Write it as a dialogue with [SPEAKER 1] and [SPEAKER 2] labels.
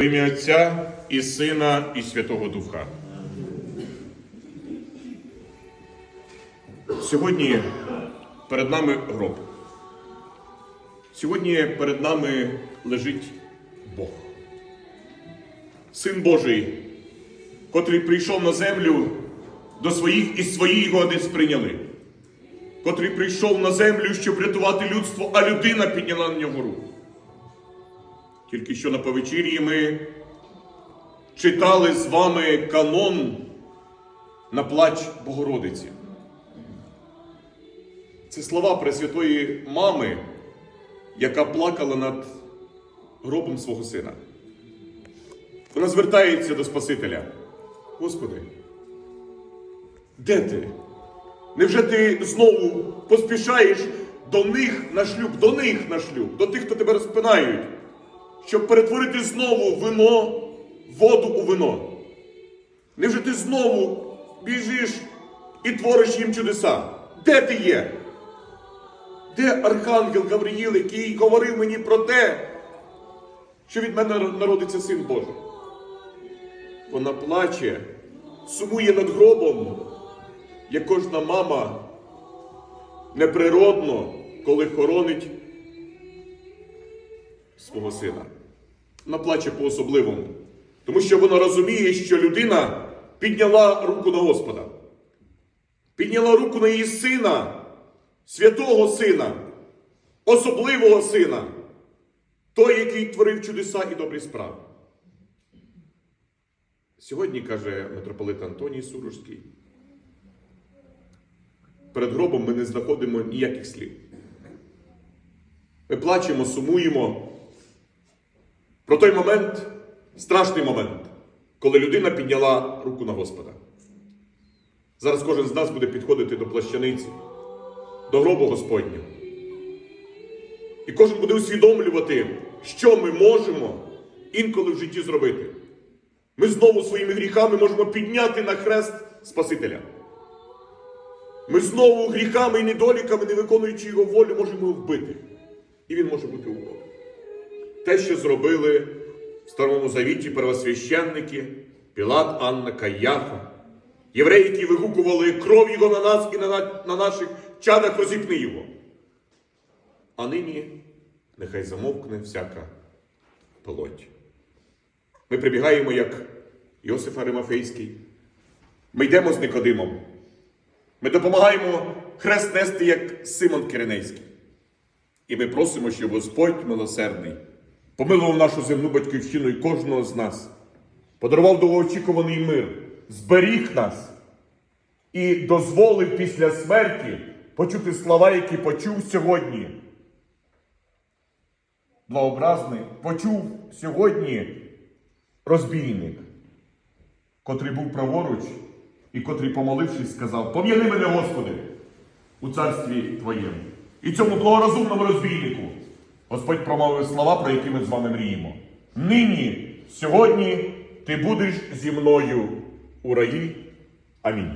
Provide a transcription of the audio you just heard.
[SPEAKER 1] В ім'я Отця і Сина, і Святого Духа. Сьогодні перед нами гроб. Сьогодні перед нами лежить Бог. Син Божий, котрий прийшов на землю до своїх і свої його десь прийняли. Котрий прийшов на землю, щоб рятувати людство, а людина підняла на нього руку. Тільки що на повечір'ї ми читали з вами канон на плач Богородиці. Це слова Пресвятої Мами, яка плакала над гробом свого сина. Вона звертається до Спасителя. Господи, де ти? Невже ти знову поспішаєш до них на шлюб, до них на шлюб, до тих, хто тебе розпинають, щоб перетворити знову вино, воду у вино? Невже ти знову біжиш і твориш їм чудеса? Де ти є? Де архангел Гавриїл, який говорив мені про те, що від мене народиться син Божий? Вона плаче, сумує над гробом, як кожна мама неприродно, коли хоронить свого сина. Вона плаче по-особливому, тому що вона розуміє, що людина підняла руку на Господа, підняла руку на її сина, святого сина, особливого сина, той, який творив чудеса і добрі справи. Сьогодні, каже митрополит Антоній Сурожський, перед гробом ми не знаходимо ніяких слів. Ми плачемо, сумуємо про той момент, страшний момент, коли людина підняла руку на Господа. Зараз кожен з нас буде підходити до плащаниці, до гробу Господнього. І кожен буде усвідомлювати, що ми можемо інколи в житті зробити. Ми знову своїми гріхами можемо підняти на хрест Спасителя. Ми знову гріхами і недоліками, не виконуючи його волю, можемо його вбити. І він може бути убитий. Те, що зробили в Старому Завіті первосвященники, Пілат, Анна, Каяфа, євреї, які вигукували кров його на нас і на, на, на наших чадах розіпни його. А нині нехай замовкне всяка плоть. Ми прибігаємо, як Йосиф Аримафейський. Ми йдемо з Никодимом. Ми допомагаємо хрест нести, як Симон Киринейський. І ми просимо, щоб Господь милосердний помилував нашу земну батьківщину і кожного з нас, подарував довгоочікуваний мир, зберіг нас і дозволив після смерті почути слова, які почув сьогодні. Благообразний почув сьогодні розбійник, котрий був праворуч і котрий, помолившись, сказав: Пом'яни мене, Господи, у царстві Твоєму. І цьому благорозумному розбійнику Господь промовив слова, про які ми з вами мріємо. Нині, сьогодні, ти будеш зі мною у раї. Амінь.